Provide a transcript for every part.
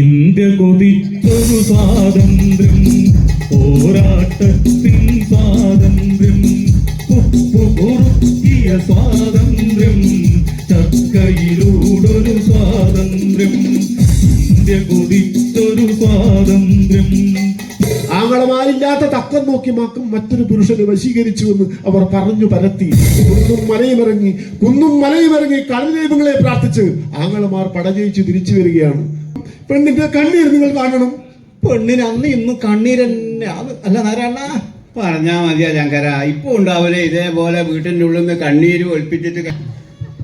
India കൊതിച്ചൊരു സ്വാതന്ത്ര്യം പോരാട്ടത്തിൻ സ്വാതന്ത്ര്യം ഉപ്പുകുറുക്കിയ സ്വാതന്ത്ര്യം ചക്കയിലൂടൊരു സ്വാതന്ത്ര്യം ഇന്ത്യ കൊതിച്ചൊരു സ്വാതന്ത്ര്യം. ആങ്ങളമാരില്ലാത്ത തക്കം നോക്കി മാക്കും മറ്റൊരു പുരുഷനെ വശീകരിച്ചുവെന്ന് അവർ പറഞ്ഞു പരത്തി. കുന്നും മലയുമിറങ്ങി കുന്നും മലയുമിറങ്ങി കടൽദൈവങ്ങളെ പ്രാർത്ഥിച്ച് ആങ്ങളമാർ പടജയിച്ച് തിരിച്ചു വരികയാണ്. പെണ്ണിന്റെ കണ്ണീർ നിങ്ങൾ കാണണം. പെണ്ണിന് അന്ന് ഇന്ന് കണ്ണീരന്നെ. തന്നെ അല്ല നാരായണ. പറഞ്ഞാ മതിയാ ശങ്കര. ഇപ്പൊ ഉണ്ടാവില്ലേ ഇതേപോലെ വീട്ടിന്റെ ഉള്ളിൽ നിന്ന് കണ്ണീര് ഒളിപ്പിച്ചിട്ട് ക-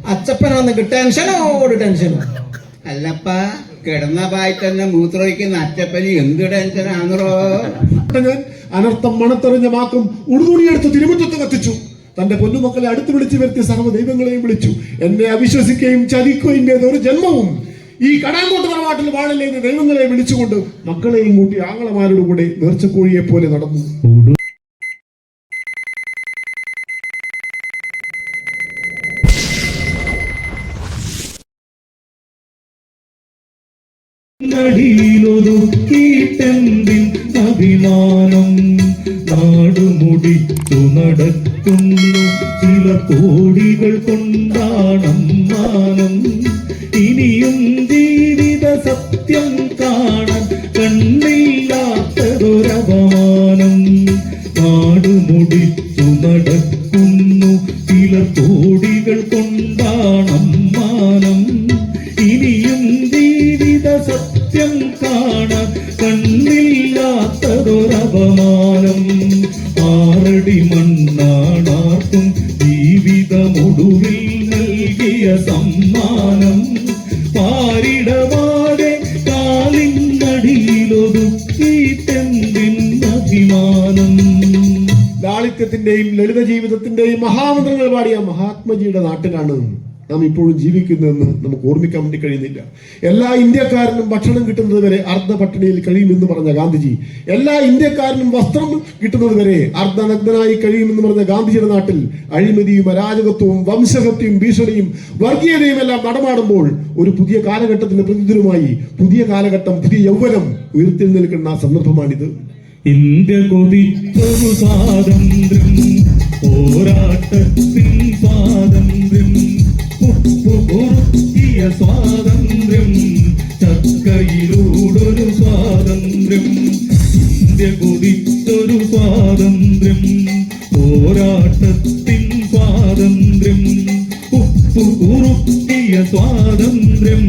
അച്ചപ്പനാന്ന് ടെൻഷനോട് ടെൻഷനോ? അല്ലപ്പ കിടന്ന പായി തന്നെ മൂത്രമൊഴിക്കുന്ന അച്ചപ്പനി എന്ത് ടെൻഷനാണോ ഞാൻ അനർത്ഥം മണത്തെറിഞ്ഞ മാക്കും ഉടുതുണിയെടുത്ത് തിരുമുറ്റത്ത് കത്തിച്ചു. തന്റെ പൊന്നുമക്കളെ അടുത്ത് വിളിച്ചു വരുത്തിയ സർവ ദൈവങ്ങളെയും വിളിച്ചു. എന്നെ അവിശ്വസിക്കുകയും ചതിക്കുകയും ചെയ്ത ഒരു ജന്മവും ഈ കടാങ്കോട്ട് തറവാട്ടിൽ എന്ന് ദൈവങ്ങളെ വിളിച്ചുകൊണ്ട് മക്കളെയും കൂട്ടി ആങ്ങളമാരുടെ കൂടെ നേർച്ചക്കോഴിയെ പോലെ നടന്നു. അഭിമാനം? നാടുമുടിച്ചു നടക്കുന്നു. ചില കോടികൾ കൊണ്ടാണമ്മാനം. ഇനിയും മഹാത്മജിയുടെ നാട്ടിലാണ് നാം ഇപ്പോഴും ജീവിക്കുന്നതെന്ന് നമുക്ക് ഓർമ്മിക്കാൻ വേണ്ടി കഴിയുന്നില്ല. എല്ലാ ഇന്ത്യക്കാരനും ഭക്ഷണം കിട്ടുന്നത് വരെ അർദ്ധ പട്ടിണിയിൽ കഴിയുമെന്ന് പറഞ്ഞ ഗാന്ധിജി എല്ലാ ഇന്ത്യക്കാരനും വസ്ത്രം കിട്ടുന്നത് വരെ അർദ്ധനഗ്നനായി കഴിയുമെന്ന് പറഞ്ഞ ഗാന്ധിജിയുടെ നാട്ടിൽ അഴിമതിയും അരാജകത്വവും വംശഹത്യയും ഭീഷണിയും വർഗീയതയും എല്ലാം നടമാടുമ്പോൾ ഒരു പുതിയ കാലഘട്ടത്തിന്റെ പ്രതിദിനമായി പുതിയ കാലഘട്ടം പുതിയ യൗവനം ഉയർത്തി നിൽക്കുന്ന സന്ദർഭമാണിത്. ഇന്ത്യ കൊതിച്ചൊരു സ്വാതന്ത്ര്യം പോരാട്ടത്തിൻ സ്വാതന്ത്ര്യം ഉപ്പുകുറുക്കിയ സ്വാതന്ത്ര്യം ചക്കയിലൂടൊരു സ്വാതന്ത്ര്യം ഇന്ത്യ കൊതിച്ചൊരു സ്വാതന്ത്ര്യം പോരാട്ടത്തിൻ സ്വാതന്ത്ര്യം ഉപ്പുറുക്കിയ സ്വാതന്ത്ര്യം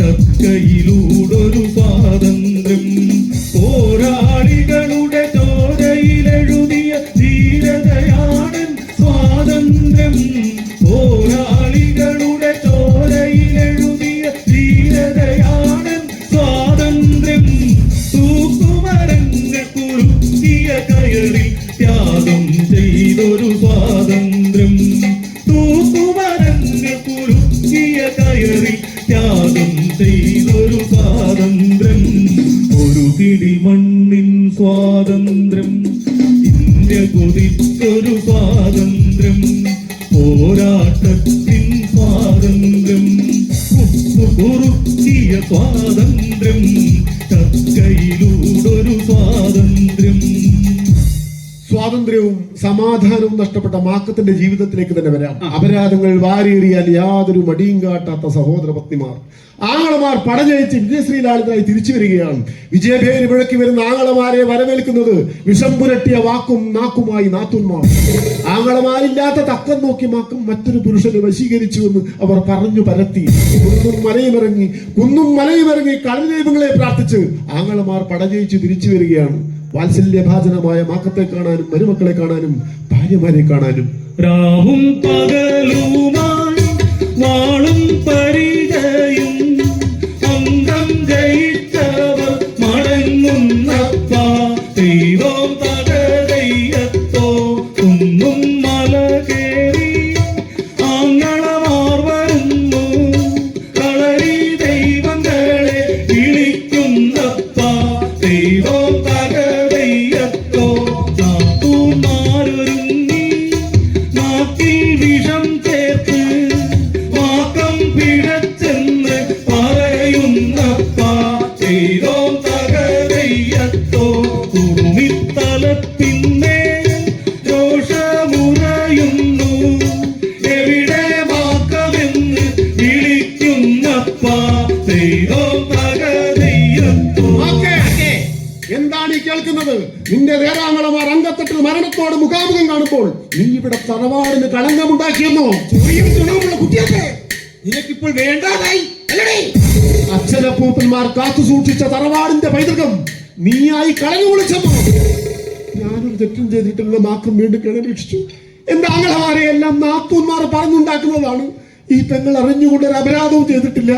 ചക്കയിലൂടൊരു സ്വാതന്ത്ര്യം പോരാളികളുടെ ത്യാഗം ചെയ്തൊരു സ്വാതന്ത്ര്യം ഒരു പിടി നഷ്ടപ്പെട്ട മാക്കത്തിന്റെ ജീവിതത്തിലേക്ക് തന്നെ വരാം. അപരാധങ്ങൾ വാരിയെറിയാൻ യാതൊരു മടിയും കാട്ടാത്ത സഹോദര പത്നിമാർ ആങ്ങളമാർ പടജയിച്ച് വിജയശ്രീലാളിതായി തിരിച്ചു വരികയാണ്. വിജയഭേരി മുഴക്കി വരുന്ന ആങ്ങളമാരെ വരവേൽക്കുന്നത് വിഷം പുരട്ടിയ വാക്കും നാക്കുമായി നാത്തുന്മാർ. ആങ്ങളമാരില്ലാത്ത തക്കം നോക്കി മാക്കും മറ്റൊരു പുരുഷനെ വശീകരിച്ചുവെന്ന് അവർ പറഞ്ഞു പരത്തി. കുന്നും മലയുമിറങ്ങി കുന്നും മലയുമിറങ്ങി കടൽദൈവങ്ങളെ പ്രാർത്ഥിച്ച് ആങ്ങളമാർ പടജയിച്ച് തിരിച്ചു വരികയാണ്. വാത്സല്യഭാജനമായ മാക്കത്തെ കാണാനും മരുമക്കളെ കാണാനും ഭാര്യമാരെ കാണാനും. രാവും പകലുമായി വാളും കാണുമ്പോൾ നീ ഇവിടെ തറവാടിന് കളങ്കമുണ്ടാക്കിയെന്നോ? ചൊറിയും കുട്ടിയൊക്കെ നിനക്കിപ്പോൾ വേണ്ടാതായി അച്ഛനപ്പൂപ്പന്മാർ കാത്തു സൂക്ഷിച്ച തറവാടിന്റെ പൈതൃകം നീയായി കളഞ്ഞു വിളിച്ചെന്നോ ഞാനൊരു തെറ്റും ചെയ്തിട്ടുള്ള നാക്കും വീണ്ടും കിണപേക്ഷിച്ചു എന്റെ ആങ്ങളമാരെ എല്ലാം നാത്തൂന്മാർ പറഞ്ഞുണ്ടാക്കുന്നതാണ്. ഈ പെങ്ങൾ അറിഞ്ഞുകൊണ്ട് ഒരു അപരാധവും ചെയ്തിട്ടില്ല.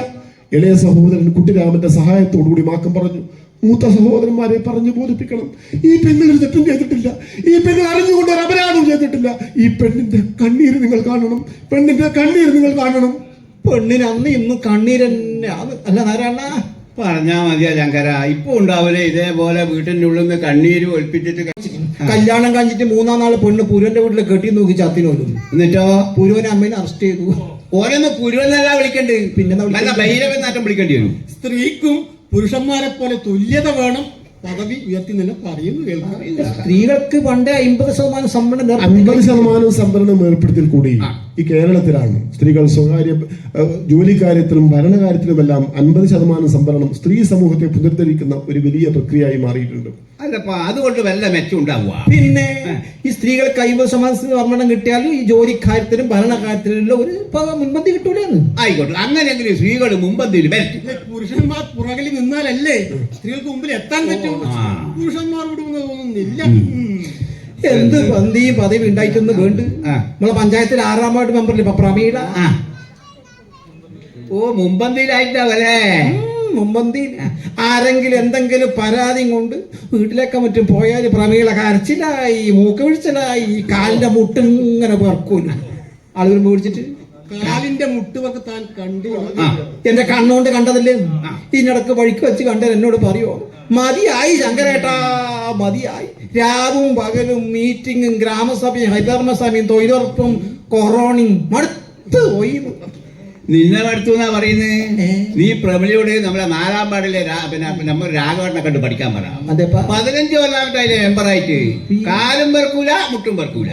ഇളയ സഹോദരൻ കുട്ടിരാമന്റെ സഹായത്തോടുകൂടി മാക്കം പറഞ്ഞു മൂത്ത സഹോദരന്മാരെ പറഞ്ഞു ബോധിപ്പിക്കണം. ഈ പെണ്ണിൽ ഒരു തെറ്റും ചെയ്തിട്ടില്ല. ഈ പെണ്ണ് അറിഞ്ഞുകൊണ്ട് ഒരു അപരാധം ചെയ്തിട്ടില്ല. ഈ പെണ്ണിന്റെ കണ്ണീര് നിങ്ങൾ കാണണം. പെണ്ണിന്റെ കണ്ണീര് നിങ്ങൾ കാണണം. പെണ്ണിന് അന്ന് ഇന്നും കണ്ണീരന്നെ അത് അല്ല നാരായണ. പറഞ്ഞാ മതിയാ ശങ്കര. ഇപ്പൊ ഉണ്ടാവില്ലേ ഇതേപോലെ വീട്ടിന്റെ ഉള്ളിൽ നിന്ന് കണ്ണീര് ഒഴിപ്പിച്ചിട്ട് കല്യാണം കഴിഞ്ഞിട്ട് മൂന്നാം നാൾ പെണ്ണ് പുരുവന്റെ വീട്ടിൽ കെട്ടി നോക്കി ചത്തിനോലും എന്നിട്ടോ? പുരുവനെ അമ്മേനെ അറസ്റ്റ് ചെയ്തു. ഓരോന്ന് പുരുവനല്ല വിളിക്കണ്ട്. പിന്നെ വിളിക്കേണ്ടി വരും. സ്ത്രീക്കും പുരുഷന്മാരെ പോലെ തുല്യത വേണം പദവി ഉയർത്തി നിന്ന് പറയുന്നു കേൾക്കാം. സ്ത്രീകൾക്ക് പണ്ടേ അമ്പത് ശതമാനം സംവരണം അമ്പത് ശതമാനം സംവരണം ഏർപ്പെടുത്തിയ കൂടി ഈ കേരളത്തിലാണ് സ്ത്രീകൾ സ്വകാര്യ ജോലിക്കാര്യത്തിലും ഭരണകാര്യത്തിലുമെല്ലാം അൻപത് ശതമാനം സംവരണം സ്ത്രീ സമൂഹത്തെ പുനരുദ്ധരിക്കുന്ന ഒരു വലിയ പ്രക്രിയയായി മാറിയിട്ടുണ്ട്. അല്ലപ്പാ അതുകൊണ്ട് വല്ല മെച്ചം ഉണ്ടാവുക പിന്നെ ഈ സ്ത്രീകൾക്ക് അമ്പത് ശതമാനം സംവരണം കിട്ടിയാൽ ഈ ജോലിക്കാര്യത്തിനും ഭരണകാര്യത്തിനുള്ള ഒരു മുൻപന്തി കിട്ടൂലെന്ന്. ആയിക്കോട്ടെ അങ്ങനെയെങ്കിലും സ്ത്രീകൾ മുമ്പന്തിയിൽ പുരുഷന്മാർ പുറകിൽ നിന്നാലല്ലേ സ്ത്രീകൾക്ക് മുമ്പിൽ എത്താൻ പറ്റും. പുരുഷന്മാർ തോന്നുന്നില്ല. എന്ത് പന്തി പദവി ഉണ്ടായിട്ടൊന്ന് വേണ്ട. നമ്മളെ പഞ്ചായത്തിൽ ആറാം വാർഡ് മെമ്പറിൽ ഇപ്പൊ പ്രമീള. ഓ മുമ്പന്തിയിലായിട്ടാവല്ലേ മുമ്പന്തി ആരെങ്കിലും എന്തെങ്കിലും പരാതിയും കൊണ്ട് വീട്ടിലേക്ക് മറ്റും പോയാൽ പ്രമീള കരച്ചിലായി മൂക്ക് വീഴ്ചലായി കാലിന്റെ മുട്ട് ഇങ്ങനെ പേർക്കൂല ആളുകൾ മേടിച്ചിട്ട് കാലിന്റെ മുട്ടുവൊക്കെ താൻ കണ്ടു എന്റെ കണ്ണുകൊണ്ട് കണ്ടതല്ലേ? ഇതിനിടക്ക് വഴിക്ക് വെച്ച് കണ്ട എന്നോട് പറയോ? മതിയായി ശങ്കരേട്ടാ മതിയായി. രാവും പകലും മീറ്റിങ്ങും ഗ്രാമസഭയും ഹരിധർമ്മസഭയും തൊഴിലുറപ്പും കൊറോണയും മടുത്ത് പോയി. നിന്നെ അടുത്തു എന്നാ പറയുന്നത് നീ പ്രമിളിയോട് നമ്മളെ നാലാം പാടിലെ പിന്നെ നമ്മൾ രാഘവണ്ണെ കണ്ട് പഠിക്കാൻ പറ. പതിനഞ്ച് കൊല്ലാമത്തെ അതിലെ മെമ്പറായിട്ട് കാലും പെർക്കൂല മുട്ടും പെർക്കൂല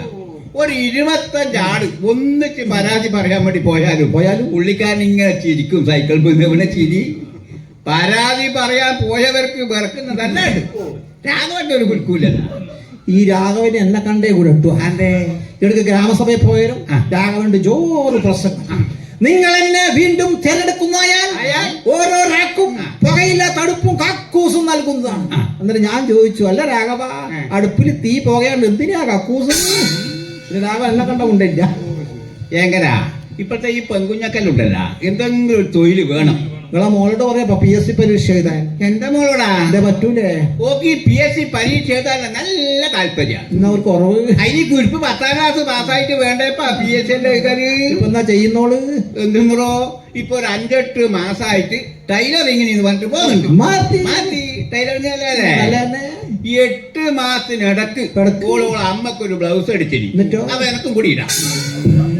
ഒരു ഇരുപത്തഞ്ച് ആട് ഒന്നിച്ച് പരാതി പറയാൻ വേണ്ടി പോയാലും പോയാലും? പുള്ളിക്കാരൻ ഇങ്ങനെ ചിരിക്കും സൈക്കിൾ പിന്നെ ചിരി. പരാതി പറയാൻ പോയവർക്ക് വെറുക്കുന്നതല്ല? രാഘവന്റെ ഒരു കുൽക്കൂലല്ല ഈ രാഘവന് എന്നെ കണ്ടേ കൂടെ ഇട്ടു. അതെ. ഇടയ്ക്ക് ഗ്രാമസഭയിൽ പോയാലും രാഘവന്റെ ജോറ് പ്രസംഗം നിങ്ങൾ എന്നെ വീണ്ടും തിരഞ്ഞെടുക്കുന്നയാൽ ഓരോ രാക്കും പുകയില്ല തടുപ്പും കക്കൂസും നൽകുന്നതാണ്. എന്നിട്ട് ഞാൻ ചോദിച്ചു അല്ല രാഘവ അടുപ്പിൽ തീ പുകയാണ്ട് എന്തിനാ കക്കൂസും? രാഘവ എന്നെ കണ്ട കൊണ്ടില്ല. എങ്ങനാ? ഇപ്പോഴത്തെ ഈ പെൺകുഞ്ഞക്കല്ലുണ്ടല്ല എന്തെങ്കിലും ഒരു തൊഴിൽ വേണം. നിങ്ങളെ മോളോട് പറയാ പി എസ് സി പരീക്ഷ എഴുതാൻ. എന്റെ മോളോടാ? എന്റെ പറ്റൂലേ. ഓക്ക് പി എസ് സി പരീക്ഷ എഴുതാൻ നല്ല താല്പര്യം. ഇന്ന് അവർ കുറവ്. അതിന് കുരിപ്പ് പത്താം ക്ലാസ് പാസ്സായിട്ട് വേണ്ടപ്പാ പി എസ് സി എഴുതാന്. ഇപ്പൊ എന്താ ചെയ്യുന്നോൾ? എന്തുമ്പറോ ഇപ്പൊ ഒരു അഞ്ചെട്ട് മാസമായിട്ട് ടൈലറിങ്ങിന് എന്ന് പറഞ്ഞിട്ട് പോകുന്നുണ്ട് മാറ്റി. മാറ്റി. ടൈലറിങ് അല്ലേ. എട്ട് മാസത്തിനിടക്ക്? ഓളോളെ അമ്മയ്ക്ക് ഒരു ബ്ലൗസ് അടിച്ചിരി? അത് എനക്കും കൂടി ഇടാം.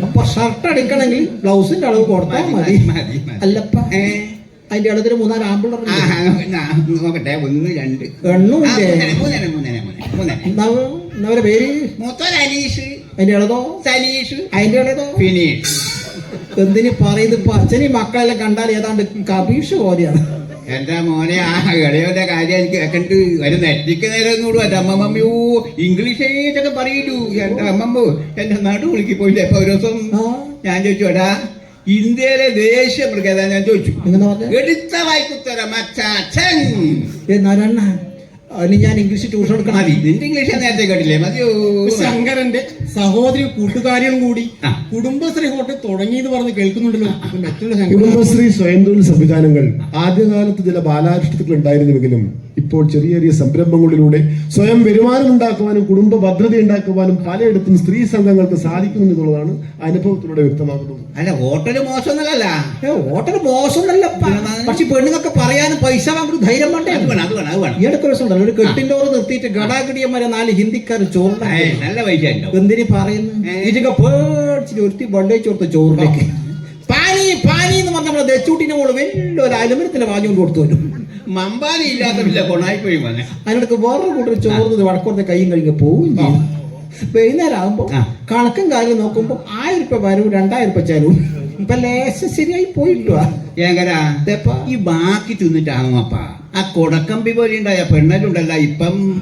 അപ്പൊ ഷർട്ട് അടിക്കണമെങ്കിൽ ബ്ലൗസിന്റെ അളവ് കൊടുത്താൽ മതി. അല്ലപ്പ. ഏ? അതിന്റെ ഇടത്തിൽ മൂന്നാൽ ആമ്പിളർ നോക്കട്ടെ ഒന്ന് രണ്ട്. എണ്ണൂല്ലേ പേര്? മൊത്തം അനീഷ് അതിന്റെ ഇളതോ സനീഷ്. അതിന്റെ ഇളതോ ഫിനീഷ്. എന്തിന് പറയുന്നത്? ഇപ്പൊ അച്ഛനും മക്കളെല്ലാം കണ്ടാൽ ഏതാണ്ട് കബീഷ് പോലെയാണ്. എന്റെ മോനെ ആ ഇളയോന്റെ കാര്യം എനിക്ക് കേക്കണ്ട്. ഒരു നെറ്റിക്ക് നേരം ഒന്നുകൂടും എന്റെ അമ്മമ്മയോ ഇംഗ്ലീഷേറ്റൊക്കെ പറയൂ. എന്റെ അമ്മമ്മോ എന്റെ നാട്ടു വിളിക്കു പോയില്ലേ? ഇപ്പൊ ഒരു ദിവസം ഞാൻ ചോദിച്ചു എടാ ഇന്ത്യയിലെ ദേശീയ മൃഗം ഞാൻ ചോദിച്ചു. എങ്ങനെ പറഞ്ഞ? എടുത്ത വായിക്കുത്തര മച്ചാച്ചൻ നാരായണ അതിന് ഞാൻ ഇംഗ്ലീഷ് ട്യൂഷൻ എടുക്കണം. മതി. നിന്റെ ഇംഗ്ലീഷ് നേരത്തെ കേട്ടില്ലേ? മതിയോ? ശങ്കരന്റെ സഹോദരി കൂട്ടുകാരിയും കൂടി. കുടുംബശ്രീ ഹോട്ടൽ തുടങ്ങിയെന്ന് പറഞ്ഞ് കേൾക്കുന്നുണ്ടല്ലോ. കുടുംബശ്രീ സ്വയം തൊഴിൽ സംവിധാനങ്ങൾ ആദ്യകാലത്ത് ചില ബാലാരിഷ്ടതകൾ ഉണ്ടായിരുന്നുവെങ്കിലും ഇപ്പോൾ ചെറിയ ചെറിയ സംരംഭങ്ങളിലൂടെ സ്വയം വരുമാനം ഉണ്ടാക്കുവാനും കുടുംബ ഭദ്രത ഉണ്ടാക്കുവാനും പലയിടത്തും സ്ത്രീ സംഘങ്ങൾക്ക് സാധിക്കുന്നു എന്നുള്ളതാണ് അനുഭവത്തിലൂടെ വ്യക്തമാക്കുന്നത് അല്ല ഹോട്ടൽ എന്നല്ല ഏ ഹോട്ടൽ മോശമൊന്നല്ല. പക്ഷെ പെണ്ണുങ്ങൾക്ക് പറയാനും പൈസ വാങ്ങുന്നത് ധൈര്യം വേണ്ട? അത് വേണം അത് വേണം അത് വേണം. ഈ അടുത്ത ദിവസം ഒരു കെട്ടിന്റെ ഓർ നിർത്തിയിട്ട് ഗടാഗടിയന്മാരെ നാല് ഹിന്ദിക്കാർ ചോറ് നല്ല പൈസ എന്തിനു പറയുന്നു? ഇതൊക്കെ പേടിച്ചിട്ട് ഒരുത്തി വണ്ടേ ചോർത്ത് ചോറിലേക്ക്. പാനി എന്ന് പറഞ്ഞ നമ്മളെ ദച്ചൂട്ടിന്റെ മോൾ വലിയൊരു അലുമിനത്തിന്റെ വാങ്ങിക്കൊണ്ട് കൊടുത്തു വരും മമ്പാലി ഇല്ലാത്ത പിന്നെ കൊണായി പോയി വന്നെ അതിനടുക്ക് വേറൊരു കൂട്ടർ ചോർന്നത് വടക്കോടത്തെ കൈയും കഴിഞ്ഞ് പോവുകയും ചെയ്യും വൈകുന്നേരം ആകുമ്പോൾ. കണക്കും കാര്യം നോക്കുമ്പോൾ ആയിരം രൂപ വരവും രണ്ടായിരം രൂപ ചെലവും. ഇപ്പൊ ലേശം ശരിയായി ഇതെപ്പാ? ഈ ബാക്കി തിന്നിട്ടാണോ അപ്പ? ആ കൊടക്കമ്പി പോലെ ഉണ്ടായ പെണ്ണലുണ്ടല്ല ഇപ്പം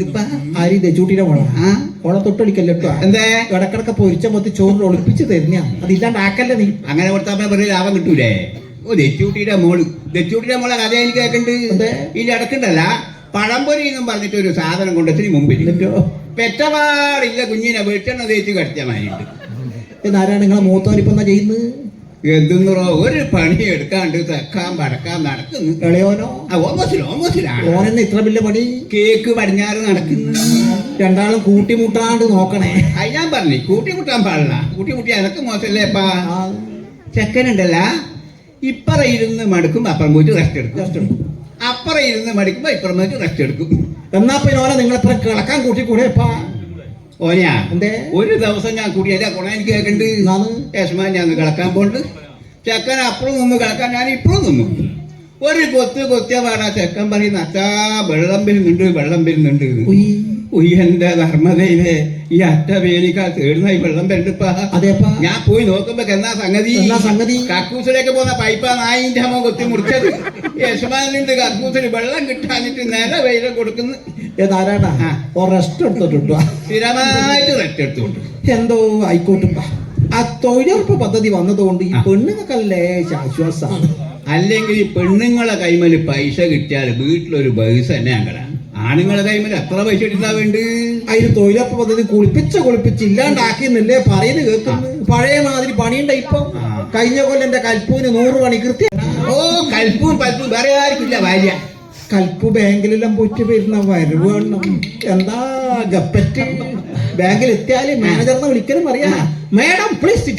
ഇപ്പ ആരി ദച്ചൂട്ടിയുടെ മോള? ആ. ഓളെ തൊട്ടടിക്കല്ലോ കേട്ടോ എന്തേ? ഇടക്കിടക്ക് പൊരിച്ച മൊത്തം ചോറിൽ ഒളിപ്പിച്ച് തരുന്ന അതില്ലാണ്ടാക്കല്ലേ നീ? അങ്ങനെ കൊടുത്താൽ വെറുതെ ലാഭം കിട്ടൂലേ? ഓ ദൂട്ടിയുടെ മോൾ. ദൂട്ടിയുടെ മോളെ കഥ എനിക്ക് കേൾക്കണ്ട് ഇല്ല അടക്കണ്ടല്ല ഇടക്കുണ്ടല്ല. പഴംപൊരി എന്നും പറഞ്ഞിട്ട് ഒരു സാധനം കൊണ്ടെത്തിന് മുമ്പിൽ. എന്നിട്ടോ? പെറ്റപാടില്ല കുഞ്ഞിനെ വെട്ടണ തേച്ച് കടിച്ച ഇതാരാണ് നിങ്ങളെ മൂത്തോനിപ്പോ എന്താ ചെയ്യുന്നത്? എന്തെന്നോ ഒരു പണി എടുക്കാണ്ട് തെക്കാൻ പടക്കാൻ നടക്കുന്നു. ഇളയോനോ? ആ ഓമസിലാണ് ഓനെന്ന് ഇത്ര വലിയ പണി? കേക്ക് പടിഞ്ഞാറ് നടക്കുന്നു. രണ്ടാളും കൂട്ടിമുട്ടാണ്ട് നോക്കണേ. അത് ഞാൻ പറഞ്ഞു കൂട്ടിമുട്ടാൻ പാടില്ല. കൂട്ടിമുട്ടി അതൊക്കെ ആ, ചെക്കനുണ്ടല്ല ഇപ്പറ ഇരുന്ന് മടുക്കും അപ്പുറം പോയിട്ട് റെസ്റ്റ് എടുക്കും. റെസ്റ്റ് ഉണ്ട്. അപ്പുറം ഇരുന്ന് മടിക്കുമ്പോ ഇപ്പുറം പോയിട്ട് റെസ്റ്റ് എടുക്കും. എന്നാ പിന്നെ ഓനെ നിങ്ങളിത്ര കിളക്കാൻ കൂട്ടി കൂടെ ഇപ്പാ? ഓനെയാ? എന്തേ? ഒരു ദിവസം ഞാൻ കൂടിയല്ല കുണ എനിക്ക് കേൾക്കണ്ട് എന്നാണ്? യശ്മാൻ ഞാൻ കിളക്കാൻ പോണ്ട്. ചെക്കൻ അപ്പുറം നിന്ന് കിളക്കാൻ ഞാൻ ഇപ്പുറം നിന്നു. ഒരു കൊത്ത് കൊത്തിയ പാടാ ചെക്കൻ പറയുന്ന അച്ഛാ വെള്ളം വരുന്നുണ്ട് വെള്ളം വരുന്നുണ്ട് ഉയ്. ഉയ്യ് എന്റെ ധർമ്മതയിലെ ഈ അറ്റ തേടുന്ന ഈ വെള്ളം പെണ്ടിപ്പാ അതേപ്പാ? ഞാൻ പോയി നോക്കുമ്പോ എന്നാ സംഗതി? എന്നാ സംഗതി? കക്കൂസിലേക്ക് പോകുന്ന പൈപ്പാ നായിന്റെ അമ്മ കൊത്തി മുറിച്ചത്. യശമാനുണ്ട് കക്കൂസിൽ വെള്ളം കിട്ടാനിട്ട് നേരെ വെയിലെ കൊടുക്കുന്നു. ഏതാരാടാ. ഓ റെസ്റ്റ് എടുത്തിട്ടുണ്ടോ? സ്ഥിരമായിട്ട് റെസ്റ്റ് എടുത്തുണ്ട് എന്തോ ആയിക്കോട്ടുപ്പാ ആ തൊഴിലുറപ്പ് പദ്ധതി വന്നതുകൊണ്ട് ഈ. പെണ്ണുങ്ങൾക്കല്ലേ ആശ്വാസമാണ് അല്ലെങ്കിൽ ഈ പെണ്ണുങ്ങളെ കൈമൽ പൈസ കിട്ടിയാൽ വീട്ടിലൊരു ബൈസ് തന്നെ അങ്ങനെ ആണുങ്ങളെ കൈമിൽ എത്ര പൈസ എടുത്താ വേണ്ട അതിന് തൊഴിലുറപ്പ് പദ്ധതി കുളിപ്പിച്ച് കുളിപ്പിച്ച് ഇല്ലാണ്ടാക്കിയെന്നല്ലേ പറയുന്നത് കേൾക്കുന്നു പഴയ മാതിരി പണിയുണ്ട ഇപ്പൊ. കഴിഞ്ഞ കൊല്ലം എന്റെ കൽപ്പൂവിന് നൂറ് പണി കൃത്യ. ഓ കൽപ്പും പൽപ്പും വേറെ ആർക്കില്ല ഭാര്യ. കൽപ്പു ബാങ്കിലെല്ലാം പോയിട്ട് വരുന്ന വരവ് കാണണം. എന്താ ഗപ്പറ്റ്? ബാങ്കിൽ എത്തിയാൽ മാനേജറിനെ വിളിക്കലും പറയാ മേഡം പ്ലീസ്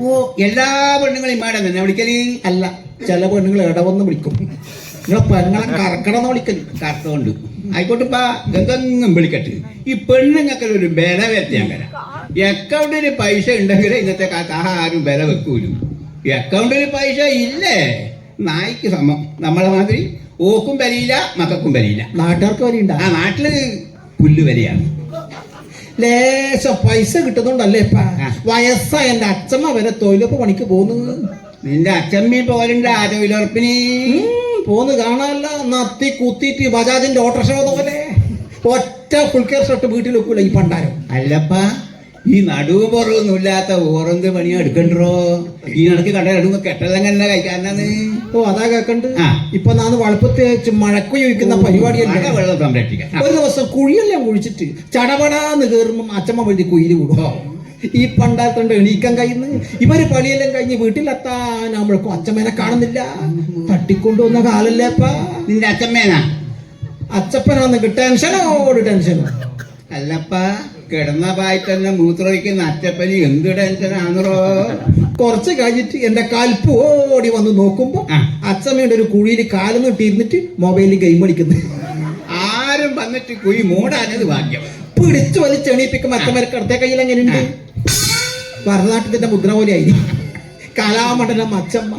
ഓ എല്ലാ പെണ്ണുങ്ങളെയും മാഡം തന്നെ വിളിക്കൽ? അല്ല ചില പെണ്ണുങ്ങൾ ഇടവന്ന് വിളിക്കും. നിങ്ങളെ പെണ്ണുങ്ങളെ കറക്കണം എന്ന് വിളിക്കൽ. കറുത്തോണ്ട് ആയിക്കോട്ടെപ്പാ ഇതൊന്നും വിളിക്കട്ടെ. ഈ പെണ്ണുങ്ങൾക്ക് ഒരു വില വ്യത്യാങ്കര അക്കൗണ്ടിൽ പൈസ ഉണ്ടെങ്കിൽ ഇന്നത്തെ കാലത്ത് ആരും വില വെക്കൂലും. അക്കൗണ്ടിൽ പൈസ ഇല്ലേ? നായ്ക്ക് സമം. നമ്മളെ മാതിരി ഓക്കും വരിയില്ല മക്കൾക്കും വരിയില്ല നാട്ടുകാർക്ക് വരിയുണ്ട് ആ നാട്ടിൽ പുല്ല് വരിയാണ് ലേശം പൈസ കിട്ടുന്നുണ്ടല്ലേ ഇപ്പ. വയസ്സായ എന്റെ അച്ഛമ്മ വരെ തൊഴിലുറപ്പ് പണിക്ക് പോന്നു നിന്റെ അച്ഛമ്മ പോലുണ്ട് ആ തൊഴിലുറപ്പിന്. പോന്ന് കാണാനല്ല നത്തി കുത്തിയിട്ട് ബജാജിന്റെ ഓട്ടോറിക്ഷ പോലെ ഒറ്റ ഫുൾ കെയർ ഷർട്ട് വീട്ടിൽ വെക്കൂല ഈ പണ്ടാരം. അല്ലപ്പാ. ഈ നടുവ് ഇല്ലാത്ത ഓറന്ത് പണിയാ എടുക്കണ്ടോ? ഈ നടക്ക് കണ്ട നടുവ് കെട്ടലങ്ങനെ കഴിക്കാനാണ്? ഓ അതാ കേക്കണ്ട്. ഇപ്പൊ നാന്ന് വളപ്പത്ത് വെച്ച് മഴക്കു ചോദിക്കുന്ന പരിപാടി വെള്ളം സംരക്ഷിക്കാൻ. ഒരു ദിവസം കുഴിയെല്ലാം കുഴിച്ചിട്ട് ചടപടാന്ന് കേറുമ്പോ അച്ഛമ്മ വഴി കുയിൽ വിടുവോ ഈ പണ്ടാത്തണ്ട് എണീക്കാൻ കഴിയുന്നു. ഇവർ പണിയെല്ലാം കഴിഞ്ഞ് വീട്ടിലെത്താനാകുമ്പോഴേക്കും അച്ഛമ്മേനെ കാണുന്നില്ല. തട്ടിക്കൊണ്ടുവന്ന കാലല്ലേപ്പാ നിന്റെ അച്ഛമ്മേനാ അച്ചപ്പനാന്ന് ടെൻഷനോട് ടെൻഷനോ. അല്ലപ്പാ. കിടന്ന പായി തന്നെ മൂത്രമൊഴിക്കുന്ന അച്ചപ്പനി എന്ത് ടെൻഷനാണോ കുറച്ച് കഴിഞ്ഞിട്ട് എന്റെ കാൽപ്പ് ഓടി വന്ന് നോക്കുമ്പോ അച്ഛമ്മയുടെ ഒരു കുഴിയിൽ കാലം തൊട്ടിരുന്നിട്ട് മൊബൈലിൽ ഗെയിം കളിക്കുന്നു. ആരും വന്നിട്ട് കുഴി മൂടാനത് ഭാഗ്യം. പിടിച്ചു വന്ന് ചെണീപ്പിക്കും അച്ഛന്മാർക്ക് അടുത്ത കയ്യിൽ എങ്ങനെയുണ്ട്? ഭരതനാട്യത്തിന്റെ മുദ്ര പോലെ ആയി കലാമണ്ഡലം അച്ഛമ്മ.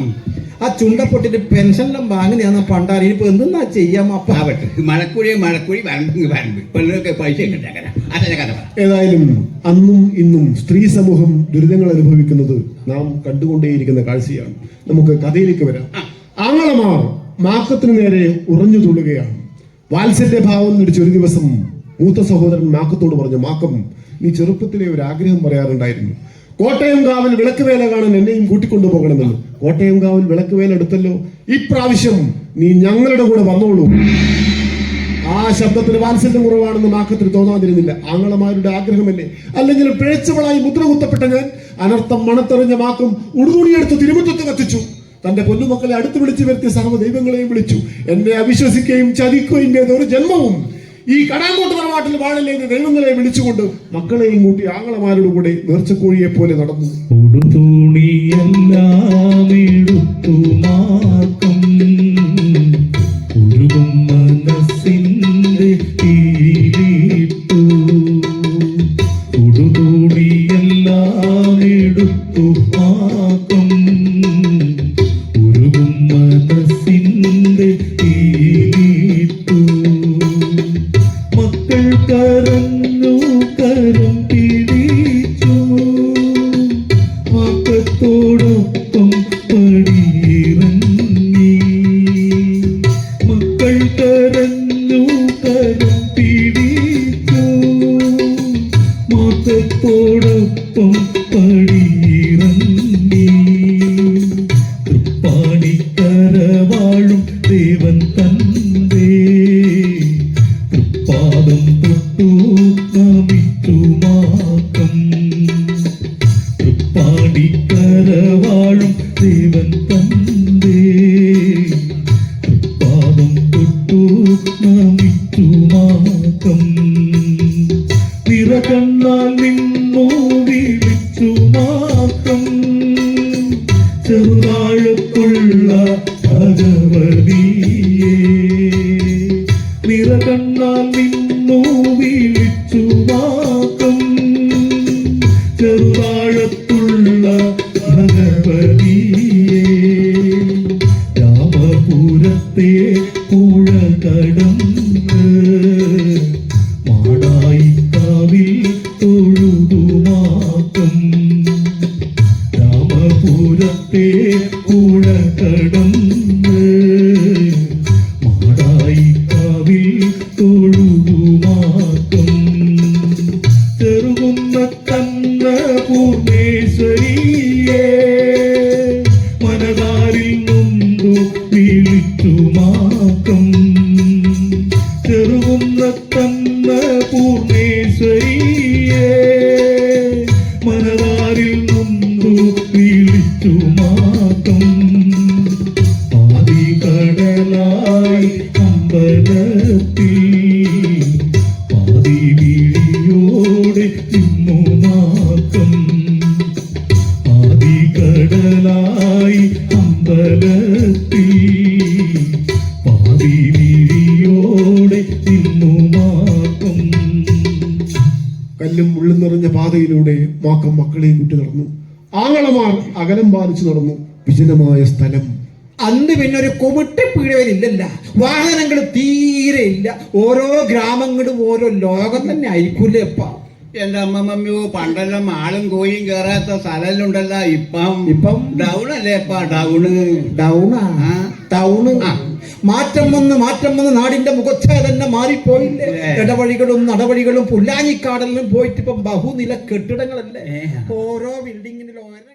ആ ചുണ്ടപ്പൊട്ടിട്ട് പെൻഷനെല്ലാം വാങ്ങുന്ന പണ്ടാറി ഇപ്പൊ എന്തെന്നാ ചെയ്യാം അപ്പ ആവട്ടെ. മഴക്കുഴി മഴക്കുഴി വരമ്പ് വരമ്പ്. പെണ്ണുങ്ങൾക്ക് പൈസ ഏതായാലും അന്നും ഇന്നും സ്ത്രീ സമൂഹം ദുരിതങ്ങൾ അനുഭവിക്കുന്നത് നാം കണ്ടുകൊണ്ടേയിരിക്കുന്ന കാഴ്ചയാണ്. നമുക്ക് കഥയിലേക്ക് വരാം. ആങ്ങളമാർ മാക്കത്തിനു നേരെ ഉറഞ്ഞു തുള്ളുകയാണ്. വാത്സല്യ ഭാവം നടിച്ച ഒരു ദിവസം മൂത്ത സഹോദരൻ മാക്കത്തോട് പറഞ്ഞു മാക്കം നീ ചെറുപ്പത്തിലെ ഒരു ആഗ്രഹം പറയാറുണ്ടായിരുന്നു. കോട്ടയം കാവൽ വിളക്ക് വേല കാണാൻ എന്നെയും കൂട്ടിക്കൊണ്ടു പോകണമെന്ന് കോട്ടയം കാവൽ വിളക്ക് വേല എടുത്തല്ലോ. ഇപ്രാവശ്യം നീ ഞങ്ങളുടെ കൂടെ വന്നോളൂ. ആ ശബ്ദത്തിന് വാത്സല്യം കുറവാണെന്ന് മാക്കത്തിന് തോന്നാതിരുന്നില്ല. ആങ്ങളമാരുടെ ആഗ്രഹമല്ലേ? അല്ലെങ്കിൽ പിഴച്ചവളായി മുദ്ര കുത്തപ്പെട്ട ഞാൻ അനർത്ഥം മണത്തെറിഞ്ഞ മാക്കും ഉടുതുണിയെടുത്ത് തിരുമുറ്റത്ത് കത്തിച്ചു. തന്റെ പൊന്നുമക്കളെ അടുത്ത് വിളിച്ചു വരുത്തിയ സർവ ദൈവങ്ങളെയും വിളിച്ചു. എന്നെ അവിശ്വസിക്കുകയും ചതിക്കുകയും ചെയ്ത ഒരു ജന്മവും ഈ കടാങ്കോട്ട് തറവാട്ടിൽ എന്ന് ദൈവങ്ങളെ വിളിച്ചുകൊണ്ട് മക്കളെയും കൂട്ടി ആങ്ങളമാരുടെ കൂടെ നേർച്ചക്കോഴിയെ പോലെ നടന്നു ഉടുതുണിയെല്ലാം മാക്കം നിറകണ്ണാൽ നിന്നു വിളിച്ചു മാക്കം ചെറുതാഴത്തുള്ള ഭഗവതിയെ তীর പീഡവരില്ലല്ല വാഹനങ്ങൾ തീരെ ഇല്ല ഓരോ ഗ്രാമങ്ങളും ഓരോ ലോകം തന്നെ ആയിരിക്കൂലേ അപ്പ എന്റെ അമ്മമ്മയോ പണ്ടെല്ലാം ആളും കോയും കേറാത്ത സ്ഥലമുണ്ടല്ലോ ഇപ്പം ഇപ്പം? ഡൗൺ അല്ലേ ഇപ്പ ഡൗണ് ഡൗണാ. ടൗണ്. മാറ്റം വന്ന് മാറ്റം വന്ന് നാടിന്റെ മുഖച്ഛ തന്നെ മാറിപ്പോയില്ലേ. ഇടവഴികളും നടവഴികളും പുല്ലാഞ്ഞിക്കാടലിലും പോയിട്ട് ഇപ്പം ബഹുനില കെട്ടിടങ്ങളല്ലേ. ഓരോ ബിൽഡിങ്ങിനും ഓരോ